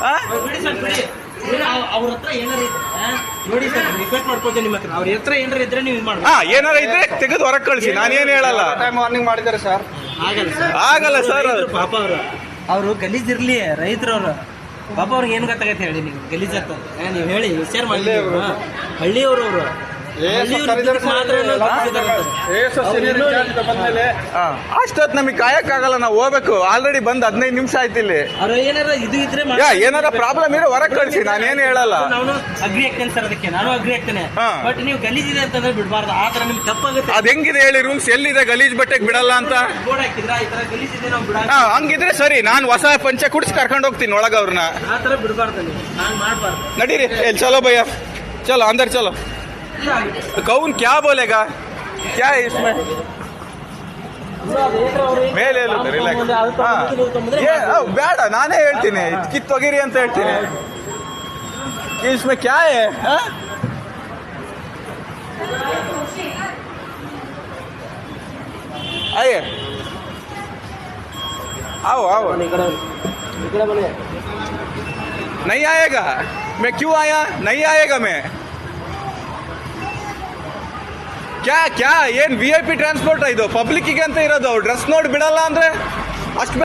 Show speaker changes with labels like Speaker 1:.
Speaker 1: ಅವ್ರು ಬಿಡಿ ಸರ್ ಬಿಡಿ ಏನು ಅವ್ರ ಹತ್ರ ಏನಾರ ಇದ್ರೆ ನೋಡಿ ಸರ್ ರಿಕ್ವೆಸ್ಟ್ ಮಾಡ್ಕೊತೀನಿ ನಿಮ್ಮ ಹತ್ರ. ಅವ್ರ ಹತ್ರ ಏನಾರ ಇದ್ರೆ ನೀವು ಇದು ಮಾಡ್ಬೋದು
Speaker 2: ಹಾ ಏನಾರ ಇದ್ರೆ ತೆಗೆದು ಹೊರಗೆ ಕಳಿಸಿ. ನಾನೇನು ಹೇಳಲ್ಲ.
Speaker 3: ಟೈಮ್ ವಾರ್ನಿಂಗ್ ಮಾಡಿದ್ದಾರೆ ಸರ್.
Speaker 1: ಆಗಲ್ಲ ಸರ್.
Speaker 2: ಆಗಲ್ಲ ಸರ್
Speaker 1: ಪಾಪ ಅವರು. ಅವರು ಗಲೀಜಿರ್ಲಿ ರೈತರವ್ರು ಪಾಪ ಅವ್ರಿಗೆ ಏನ್ ಗೊತ್ತಾಗತ್ತೆ ಹೇಳಿ ನೀವು? ಗಲೀಜ್ ಅಂತ ನೀವು ಹೇಳಿ ವಿಚಾರ ಮಾಡಿ ಹಳ್ಳಿಯವರು ಅವರು.
Speaker 2: ಅಷ್ಟೊತ್ತು ನಮಗೆ ಕಾಯಕ್ಕಾಗಲ್ಲ ನಾವು ಹೋಗ್ಬೇಕು. ಆಲ್ರೆಡಿ ಬಂದ್ ಹದಿನೈದು ನಿಮಿಷ ಆಯ್ತು ಇಲ್ಲಿ.
Speaker 1: ಏನಾರ ಇದು ಇದ್ರೆ
Speaker 2: ಯಾ ಏನಾರ ಪ್ರಾಬ್ಲಮ್ ಇರೋ ಹೊರಗೆ ಕಳಿಸಿ ನಾನೇನು ಹೇಳಲ್ಲ.
Speaker 1: ನಾನು ಅಗ್ರಿ ಆಗ್ತೇನೆ ಸರ್ ಅದಕ್ಕೆ ನಾನು ಅಗ್ರಿ ಆಗ್ತೇನೆ. ಬಟ್ ನೀವು ಗಲೀಜ್ ಇದೆ ಅಂತಂದ್ರೆ ಬಿಡಬಾರ್ದು ಆ ತರ ನಿಮ್ಗೆ ತಪ್ಪಾಗುತ್ತೆ.
Speaker 2: ಅದ್ ಹೆಂಗಿದೆ ಹೇಳಿ ರೂಮ್ಸ್ ಎಲ್ಲಿದೆ ಗಲೀಜ್ ಬಟ್ಟೆಗೆ ಬಿಡಲ್ಲ ಅಂತ? ಹಂಗಿದ್ರೆ ಸರಿ ನಾನು ಹೊಸ ಪಂಚೆ ಕುಡಿಸಿ ಕರ್ಕೊಂಡು ಹೋಗ್ತೀನಿ ಒಳಗ ಅವ್ರನ್ನ ನಡೀರಿ ಚಲೋ ಭಯ ಚಲೋ ಅಂದ್ರೆ ಚಲೋ. ಕೌನ್ ಕ್ಯಾ ಬೋಲೆಗಾ ಕ್ಯಾ है इसमें ಮೇಲೆ ಹೇಳುತ್ತೆ, relax. ಹಾ. ಏ, ಅವ್ ಬೇಡ ನಾನೇ ಹೇಳ್ತೀನಿ ಕಿತ್ತೊಗಿರಿ ಅಂತ ಹೇಳ್ತೀನಿ इसमें क्या है हाँ? आइए आओ आओ नहीं आएगा मैं क्यों आया नहीं आएगा मैं ಕ್ಯಾ ಕ್ಯಾ, ಏನ್ ವಿ ಐ ಪಿ ಟ್ರಾನ್ಸ್ಪೋರ್ಟ್ ಇದು? ಪಬ್ಲಿಕ್ಕಿಗೆ ಅಂತ ಇರೋದು ಡ್ರೆಸ್ ನೋಡಿ ಬಿಡಲ್ಲ ಅಂದ್ರೆ ಅಷ್ಟು